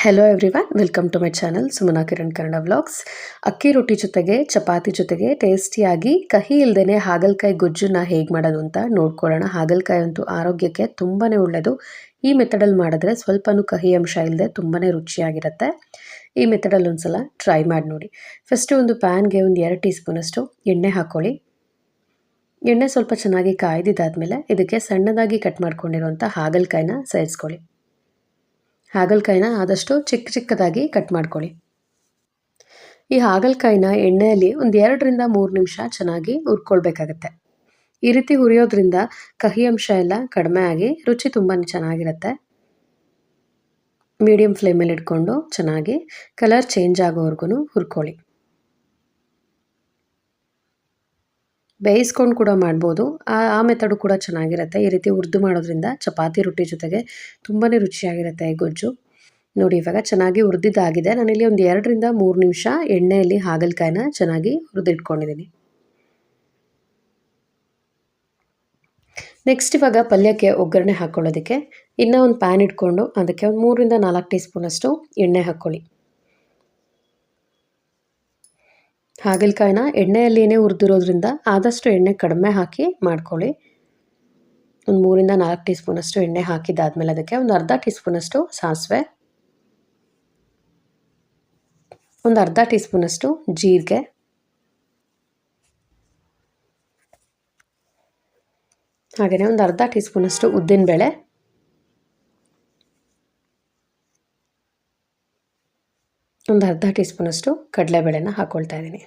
Hello everyone welcome to my channel Sumana Kiran Kannada vlogs ಅಕ್ಕಿ ರೊಟ್ಟಿ ಜೊತೆಗೆ, ಚಪಾತಿ ಜೊತೆಗೆ ಟೇಸ್ಟಿಯಾಗಿ ಕಹಿ ಇಲ್ಲದೇ ಹಾಗಲಕಾಯಿ ಗೊಜ್ಜನ್ನ ಹೇಗೆ ಮಾಡೋದು ಅಂತ ನೋಡ್ಕೊಳ್ಳೋಣ. ಹಾಗಲಕಾಯಿ ಅಂತೂ ಆರೋಗ್ಯಕ್ಕೆ ತುಂಬಾ ಒಳ್ಳೆಯದು ಈ ಮೆಥಡಲ್ಲಿ ಮಾಡಿದ್ರೆ ಸ್ವಲ್ಪನೂ ಕಹಿ ಅಂಶ ಇಲ್ಲದೆ ತುಂಬಾ ರುಚಿಯಾಗಿರುತ್ತೆ. ಈ ಮೆಥಡಲ್ಲಿ ಒಂದ್ಸಲ ಟ್ರೈ ಮಾಡಿ ನೋಡಿ. ಫಸ್ಟು ಒಂದು ಪ್ಯಾನ್ಗೆ ಒಂದು ಎರಡು ಟೀ ಸ್ಪೂನಷ್ಟು ಎಣ್ಣೆ ಹಾಕ್ಕೊಳ್ಳಿ ಎಣ್ಣೆ ಸ್ವಲ್ಪ ಚೆನ್ನಾಗಿ ಕಾಯ್ದಿದ್ದಾದಮೇಲೆ ಇದಕ್ಕೆ ಸಣ್ಣದಾಗಿ ಕಟ್ ಮಾಡ್ಕೊಂಡಿರುವಂಥ ಹಾಗಲಕಾಯಿನ ಸೇರಿಸ್ಕೊಳ್ಳಿ. ಹಾಗಲಕಾಯಿನ ಆದಷ್ಟು ಚಿಕ್ಕ ಚಿಕ್ಕದಾಗಿ ಕಟ್ ಮಾಡ್ಕೊಳ್ಳಿ. ಈ ಹಾಗಲಕಾಯಿನ ಎಣ್ಣೆಯಲ್ಲಿ ಒಂದು ಎರಡರಿಂದ ಮೂರು ನಿಮಿಷ ಚೆನ್ನಾಗಿ ಹುರ್ಕೊಳ್ಬೇಕಾಗತ್ತೆ. ಈ ರೀತಿ ಹುರಿಯೋದ್ರಿಂದ ಕಹಿ ಅಂಶ ಎಲ್ಲ ಕಡಿಮೆ ಆಗಿ ರುಚಿ ತುಂಬಾ ಚೆನ್ನಾಗಿರುತ್ತೆ. ಮೀಡಿಯಂ ಫ್ಲೇಮಲ್ಲಿ ಇಟ್ಕೊಂಡು ಚೆನ್ನಾಗಿ ಕಲರ್ ಚೇಂಜ್ ಆಗೋವರೆಗೂ ಹುರ್ಕೊಳ್ಳಿ. ಬೇಯಿಸ್ಕೊಂಡು ಕೂಡ ಮಾಡ್ಬೋದು. ಆ ಆ ಮೆಥಡು ಕೂಡ ಚೆನ್ನಾಗಿರುತ್ತೆ. ಈ ರೀತಿ ಹುರಿದು ಮಾಡೋದ್ರಿಂದ ಚಪಾತಿ ರೊಟ್ಟಿ ಜೊತೆಗೆ ತುಂಬಾ ರುಚಿಯಾಗಿರುತ್ತೆ ಈ ಗೊಜ್ಜು. ನೋಡಿ, ಇವಾಗ ಚೆನ್ನಾಗಿ ಹುರಿದಿದ್ದಾಗಿದೆ. ನಾನಿಲ್ಲಿ ಒಂದು ಎರಡರಿಂದ ಮೂರು ನಿಮಿಷ ಎಣ್ಣೆಯಲ್ಲಿ ಹಾಗಲಕಾಯಿನ ಚೆನ್ನಾಗಿ ಹುರಿದಿಟ್ಕೊಂಡಿದ್ದೀನಿ. ನೆಕ್ಸ್ಟ್ ಇವಾಗ ಪಲ್ಯಕ್ಕೆ ಒಗ್ಗರಣೆ ಹಾಕ್ಕೊಳ್ಳೋದಕ್ಕೆ ಇನ್ನೂ ಒಂದು ಪ್ಯಾನ್ ಇಟ್ಕೊಂಡು ಅದಕ್ಕೆ ಒಂದು ಮೂರರಿಂದ ನಾಲ್ಕು ಟೀ ಸ್ಪೂನಷ್ಟು ಎಣ್ಣೆ ಹಾಕ್ಕೊಳ್ಳಿ ಹಾಗಲಕಾಯಿನ ಎಣ್ಣೆಯಲ್ಲಿನೇ ಹುರಿದಿರೋದ್ರಿಂದ ಆದಷ್ಟು ಎಣ್ಣೆ ಕಡಿಮೆ ಹಾಕಿ ಮಾಡ್ಕೊಳ್ಳಿ. ಒಂದು ಮೂರಿಂದ ನಾಲ್ಕು ಟೀ ಸ್ಪೂನಷ್ಟು ಎಣ್ಣೆ ಹಾಕಿದ್ದಾದಮೇಲೆ ಅದಕ್ಕೆ ಒಂದು ಅರ್ಧ ಟೀ ಸ್ಪೂನಷ್ಟು ಸಾಸಿವೆ. ಒಂದು ಅರ್ಧ ಟೀ ಸ್ಪೂನಷ್ಟು ಜೀರಿಗೆ. ಹಾಗೆಯೇ ಒಂದು ಅರ್ಧ ಟೀ ಸ್ಪೂನಷ್ಟು ಉದ್ದಿನಬೇಳೆ. ಒಂದು ಅರ್ಧ ಟೀ ಸ್ಪೂನಷ್ಟು ಕಡಲೆಬೇಳೆನ ಹಾಕ್ಕೊಳ್ತಾ ಇದ್ದೀನಿ.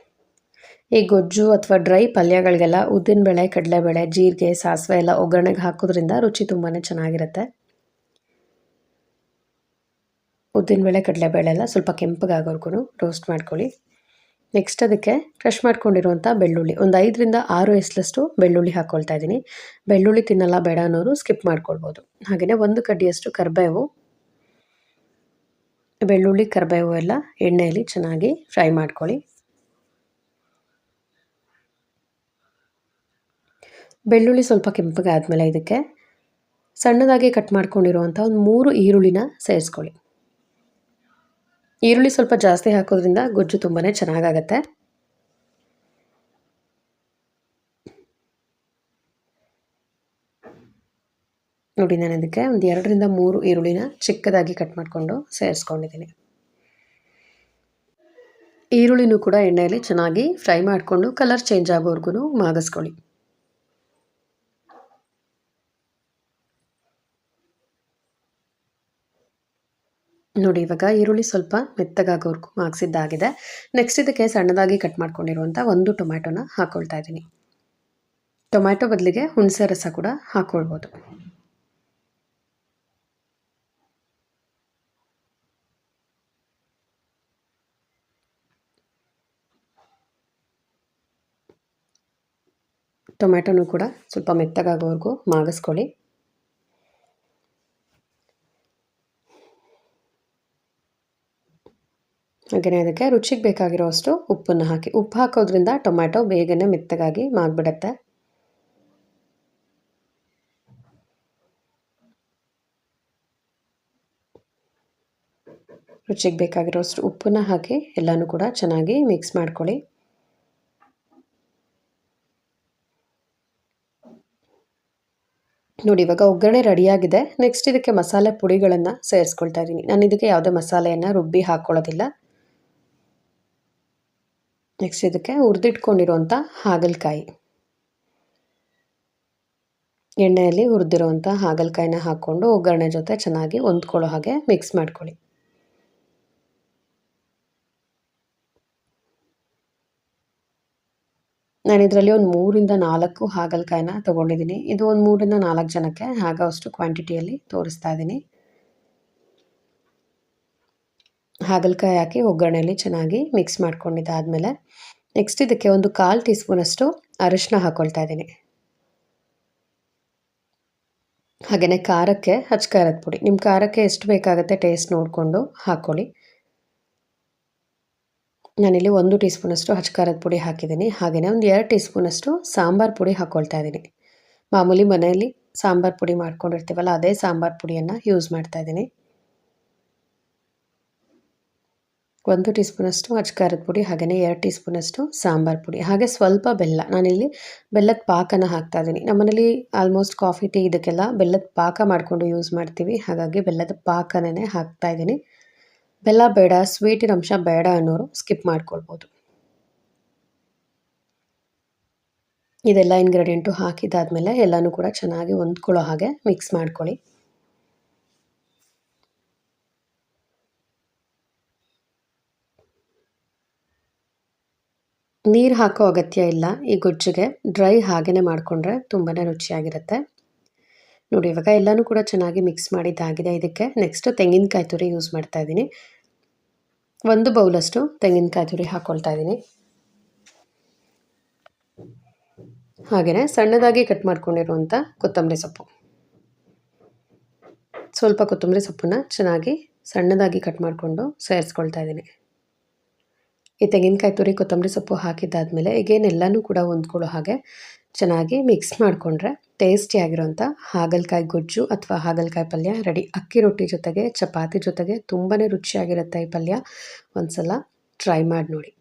ಈ ಗೊಜ್ಜು ಅಥವಾ ಡ್ರೈ ಪಲ್ಯಗಳಿಗೆಲ್ಲ ಉದ್ದಿನಬೇಳೆ ಕಡಲೆಬೇಳೆ, ಜೀರಿಗೆ, ಸಾಸಿವೆ ಎಲ್ಲ ಒಗ್ಗರಣೆಗೆ ಹಾಕೋದ್ರಿಂದ ರುಚಿ ತುಂಬಾ ಚೆನ್ನಾಗಿರುತ್ತೆ. ಉದ್ದಿನಬೇಳೆ ಕಡಲೆಬೇಳೆ ಎಲ್ಲ ಸ್ವಲ್ಪ ಕೆಂಪಗಾಗೋರ್ಗು ರೋಸ್ಟ್ ಮಾಡ್ಕೊಳ್ಳಿ. ನೆಕ್ಸ್ಟ್ ಅದಕ್ಕೆ ಕ್ರಶ್ ಮಾಡ್ಕೊಂಡಿರುವಂಥ ಬೆಳ್ಳುಳ್ಳಿ. ಒಂದು ಐದರಿಂದ ಆರು ಎಸ್ಲಷ್ಟು ಬೆಳ್ಳುಳ್ಳಿ ಹಾಕ್ಕೊಳ್ತಾ ಇದ್ದೀನಿ. ಬೆಳ್ಳುಳ್ಳಿ ತಿನ್ನಲ್ಲ ಬೇಡ ಅನ್ನೋರು ಸ್ಕಿಪ್ ಮಾಡ್ಕೊಳ್ಬೋದು. ಹಾಗೆಯೇ ಒಂದು ಕಡ್ಡಿಯಷ್ಟು ಕರಿಬೇವು ಬೆಳ್ಳುಳ್ಳಿ, ಕರಿಬೇವು ಎಲ್ಲ ಎಣ್ಣೆಯಲ್ಲಿ ಚೆನ್ನಾಗಿ ಫ್ರೈ ಮಾಡ್ಕೊಳ್ಳಿ. ಬೆಳ್ಳುಳ್ಳಿ ಸ್ವಲ್ಪ ಕೆಂಪಗೆ ಆದಮೇಲೆ ಇದಕ್ಕೆ ಸಣ್ಣದಾಗಿ ಕಟ್ ಮಾಡ್ಕೊಂಡಿರುವಂಥ ಒಂದು ಮೂರು ಈರುಳ್ಳಿನ ಸೇರಿಸ್ಕೊಳ್ಳಿ. ಈರುಳ್ಳಿ ಸ್ವಲ್ಪ ಜಾಸ್ತಿ ಹಾಕೋದ್ರಿಂದ ಗೊಜ್ಜು ತುಂಬಾ ಚೆನ್ನಾಗಾಗತ್ತೆ. ನೋಡಿ ನಾನು ಅದಕ್ಕೆ ಒಂದು ಎರಡರಿಂದ ಮೂರು ಈರುಳ್ಳಿನ ಚಿಕ್ಕದಾಗಿ ಕಟ್ ಮಾಡಿಕೊಂಡು ಸೇರಿಸ್ಕೊಂಡಿದ್ದೀನಿ. ಈರುಳ್ಳಿನೂ ಕೂಡ ಎಣ್ಣೆಯಲ್ಲಿ ಚೆನ್ನಾಗಿ ಫ್ರೈ ಮಾಡಿಕೊಂಡು ಕಲರ್ ಚೇಂಜ್ ಆಗೋವರೆಗೂ ಮಾಗಿಸ್ಕೊಳ್ಳಿ. ನೋಡಿ ಇವಾಗ ಈರುಳ್ಳಿ ಸ್ವಲ್ಪ ಮೆತ್ತಗಾಗೋವರೆಗೂ ಮಾಗಿಸಿದ್ದಾಗಿದೆ. ನೆಕ್ಸ್ಟ್ ಇದಕ್ಕೆ ಸಣ್ಣದಾಗಿ ಕಟ್ ಮಾಡ್ಕೊಂಡಿರುವಂಥ ಒಂದು ಟೊಮ್ಯಾಟೊನ ಹಾಕ್ಕೊಳ್ತಾ ಇದ್ದೀನಿ. ಟೊಮ್ಯಾಟೊ ಬದಲಿಗೆ ಹುಣಸೆ ರಸ ಕೂಡ ಹಾಕ್ಕೊಳ್ಬೋದು ಟೊಮ್ಯಾಟೊನೂ ಕೂಡ ಸ್ವಲ್ಪ ಮೆತ್ತಗಾಗೋವರೆಗೂ ಮಾಗಿಸ್ಕೊಳ್ಳಿ. ಹಾಗೆಯೇ ಅದಕ್ಕೆ ರುಚಿಗೆ ಬೇಕಾಗಿರೋ ಅಷ್ಟು ಉಪ್ಪನ್ನು ಹಾಕಿ, ಉಪ್ಪು ಹಾಕೋದ್ರಿಂದ ಟೊಮ್ಯಾಟೊ ಬೇಗನೆ ಮೆತ್ತಗಾಗಿ ಮಾಗ್ಬಿಡತ್ತೆ. ರುಚಿಗೆ ಬೇಕಾಗಿರೋ ಅಷ್ಟು ಉಪ್ಪನ್ನು ಹಾಕಿ ಎಲ್ಲನೂ ಕೂಡ ಚೆನ್ನಾಗಿ ಮಿಕ್ಸ್ ಮಾಡ್ಕೊಳ್ಳಿ. ನೋಡಿ, ಇವಾಗ ಒಗ್ಗರಣೆ ರೆಡಿಯಾಗಿದೆ. ನೆಕ್ಸ್ಟ್ ಇದಕ್ಕೆ ಮಸಾಲೆ ಪುಡಿಗಳನ್ನು ಸೇರಿಸ್ಕೊಳ್ತಾ ಇದ್ದೀನಿ. ನಾನು ಇದಕ್ಕೆ ಯಾವುದೇ ಮಸಾಲೆಯನ್ನು ರುಬ್ಬಿ ಹಾಕ್ಕೊಳ್ಳೋದಿಲ್ಲ ನೆಕ್ಸ್ಟ್ ಇದಕ್ಕೆ ಹುರಿದಿಟ್ಕೊಂಡಿರುವಂಥ ಹಾಗಲಕಾಯಿ. ಎಣ್ಣೆಯಲ್ಲಿ ಹುರಿದಿರುವಂಥ ಹಾಗಲಕಾಯಿನ ಹಾಕ್ಕೊಂಡು ಒಗ್ಗರಣೆ ಜೊತೆ ಚೆನ್ನಾಗಿ ಹೊಂದ್ಕೊಳ್ಳೋ ಹಾಗೆ ಮಿಕ್ಸ್ ಮಾಡ್ಕೊಳ್ಳಿ. ನಾನು ಇದರಲ್ಲಿ ಒಂದು ಮೂರಿಂದ ನಾಲ್ಕು ಹಾಗಲಕಾಯಿನ ತೊಗೊಂಡಿದ್ದೀನಿ. ಇದು ಒಂದು ಮೂರಿಂದ ನಾಲ್ಕು ಜನಕ್ಕೆ ಆಗೋಷ್ಟು ಕ್ವಾಂಟಿಟಿಯಲ್ಲಿ ತೋರಿಸ್ತಾ ಇದ್ದೀನಿ. ಹಾಗಲಕಾಯಿ ಹಾಕಿ ಒಗ್ಗರಣೆಯಲ್ಲಿ ಚೆನ್ನಾಗಿ ಮಿಕ್ಸ್ ಮಾಡ್ಕೊಂಡಿದ್ದಾದಮೇಲೆ ನೆಕ್ಸ್ಟ್ ಇದಕ್ಕೆ ಒಂದು ಕಾಲು ಟೀ ಸ್ಪೂನಷ್ಟು ಅರಿಶಿನ ಹಾಕ್ಕೊಳ್ತಾ ಇದ್ದೀನಿ. ಹಾಗೆಯೇ ಖಾರಕ್ಕೆ ಹಚ್ಚ ಖಾರದ ಪುಡಿ. ನಿಮ್ಮ ಖಾರಕ್ಕೆ ಎಷ್ಟು ಬೇಕಾಗುತ್ತೆ ಟೇಸ್ಟ್ ನೋಡಿಕೊಂಡು ಹಾಕ್ಕೊಳ್ಳಿ ನಾನಿಲ್ಲಿ ಒಂದು ಟೀ ಸ್ಪೂನಷ್ಟು ಹಚ್ಕಾರದ ಪುಡಿ ಹಾಕಿದ್ದೀನಿ. ಹಾಗೆಯೇ ಒಂದು ಎರಡು ಟೀ ಸ್ಪೂನಷ್ಟು ಸಾಂಬಾರು ಪುಡಿ ಹಾಕ್ಕೊಳ್ತಾ ಇದ್ದೀನಿ. ಮಾಮೂಲಿ ಮನೆಯಲ್ಲಿ ಸಾಂಬಾರು ಪುಡಿ ಮಾಡ್ಕೊಂಡಿರ್ತೀವಲ್ಲ, ಅದೇ ಸಾಂಬಾರು ಪುಡಿಯನ್ನು ಯೂಸ್ ಮಾಡ್ತಾ ಇದ್ದೀನಿ. ಒಂದು ಟೀ ಸ್ಪೂನಷ್ಟು ಅಚ್ಕಾರದ ಪುಡಿ ಹಾಗೆಯೇ ಎರಡು ಟೀ ಸ್ಪೂನಷ್ಟು ಸಾಂಬಾರು ಪುಡಿ. ಹಾಗೆ ಸ್ವಲ್ಪ ಬೆಲ್ಲ. ನಾನಿಲ್ಲಿ ಬೆಲ್ಲದ ಪಾಕನ ಹಾಕ್ತಾ ಇದ್ದೀನಿ. ನಮ್ಮನೇಲಿ ಆಲ್ಮೋಸ್ಟ್ ಕಾಫಿ ಟೀ ಇದಕ್ಕೆಲ್ಲ ಬೆಲ್ಲದ ಪಾಕ ಮಾಡಿಕೊಂಡು ಯೂಸ್ ಮಾಡ್ತೀವಿ. ಹಾಗಾಗಿ ಬೆಲ್ಲದ ಪಾಕನೇ ಹಾಕ್ತಾ ಇದ್ದೀನಿ. ಬೆಲ್ಲ ಬೇಡ ಸ್ವೀಟಿನ ಅಂಶ ಬೇಡ ಅನ್ನೋರು ಸ್ಕಿಪ್ ಮಾಡ್ಕೊಳ್ಬೋದು. ಇದೆಲ್ಲ ಇಂಗ್ರೀಡಿಯೆಂಟು ಹಾಕಿದಾದ್ಮೇಲೆ ಎಲ್ಲನೂ ಕೂಡ ಚೆನ್ನಾಗಿ ಹೊಂದ್ಕೊಳ್ಳೋ ಹಾಗೆ ಮಿಕ್ಸ್ ಮಾಡ್ಕೊಳ್ಳಿ. ನೀರು ಹಾಕೋ ಅಗತ್ಯ ಇಲ್ಲ, ಈ ಗೊಜ್ಜಿಗೆ. ಡ್ರೈ ಹಾಗೇ ಮಾಡಿಕೊಂಡ್ರೆ ತುಂಬಾ ರುಚಿಯಾಗಿರುತ್ತೆ. ನೋಡಿ, ಇವಾಗ ಎಲ್ಲನೂ ಕೂಡ ಚೆನ್ನಾಗಿ ಮಿಕ್ಸ್ ಮಾಡಿದ್ದಾಗಿದೆ ಇದಕ್ಕೆ ನೆಕ್ಸ್ಟ್ ತೆಂಗಿನಕಾಯಿ ತುರಿ ಯೂಸ್ ಮಾಡ್ತಾ ಇದ್ದೀನಿ. ಒಂದು ಬೌಲಷ್ಟು ತೆಂಗಿನಕಾಯಿ ತುರಿ ಹಾಕ್ಕೊಳ್ತಾ ಇದ್ದೀನಿ. ಹಾಗೆಯೇ ಸಣ್ಣದಾಗಿ ಕಟ್ ಮಾಡ್ಕೊಂಡಿರುವಂಥ ಕೊತ್ತಂಬರಿ ಸೊಪ್ಪು. ಸ್ವಲ್ಪ ಕೊತ್ತಂಬರಿ ಸೊಪ್ಪನ್ನ ಚೆನ್ನಾಗಿ ಸಣ್ಣದಾಗಿ ಕಟ್ ಮಾಡಿಕೊಂಡು ಸೇರಿಸ್ಕೊಳ್ತಾ ಇದ್ದೀನಿ. ಈ ತೆಂಗಿನಕಾಯಿ ತುರಿ, ಕೊತ್ತಂಬರಿ ಸೊಪ್ಪು ಹಾಕಿದ್ದಾದಮೇಲೆ ಈಗೇನೆಲ್ಲನೂ ಕೂಡ ಹೊಂದ್ಕೊಳ್ಳೋ ಹಾಗೆ ಚೆನ್ನಾಗಿ ಮಿಕ್ಸ್ ಮಾಡಿಕೊಂಡ್ರೆ ಟೇಸ್ಟಿಯಾಗಿರೋಂಥ ಹಾಗಲಕಾಯಿ ಗೊಜ್ಜು ಅಥವಾ ಹಾಗಲಕಾಯಿ ಪಲ್ಯ ರೆಡಿ. ಅಕ್ಕಿ ರೊಟ್ಟಿ ಜೊತೆಗೆ, ಚಪಾತಿ ಜೊತೆಗೆ ತುಂಬಾ ರುಚಿಯಾಗಿರುತ್ತೆ ಈ ಪಲ್ಯ. ಒಂದು ಸಲ ಟ್ರೈ ಮಾಡಿ ನೋಡಿ.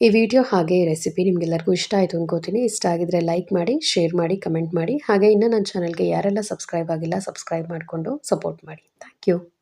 ಈ ವಿಡಿಯೋ ಹಾಗೆ ಈ ರೆಸಿಪಿ ನಿಮಗೆಲ್ಲರಿಗೂ ಇಷ್ಟ ಆಯಿತು ಅನ್ಕೋತೀನಿ. ಇಷ್ಟ ಆಗಿದ್ರೆ ಲೈಕ್ ಮಾಡಿ, ಶೇರ್ ಮಾಡಿ, ಕಮೆಂಟ್ ಮಾಡಿ. ಹಾಗೆ ಇನ್ನೂ ನನ್ನ ಚಾನಲ್ಗೆ ಯಾರೆಲ್ಲ ಸಬ್ಸ್ಕ್ರೈಬ್ ಆಗಿಲ್ಲ, ಸಬ್ಸ್ಕ್ರೈಬ್ ಮಾಡಿಕೊಂಡು ಸಪೋರ್ಟ್ ಮಾಡಿ. Thank you.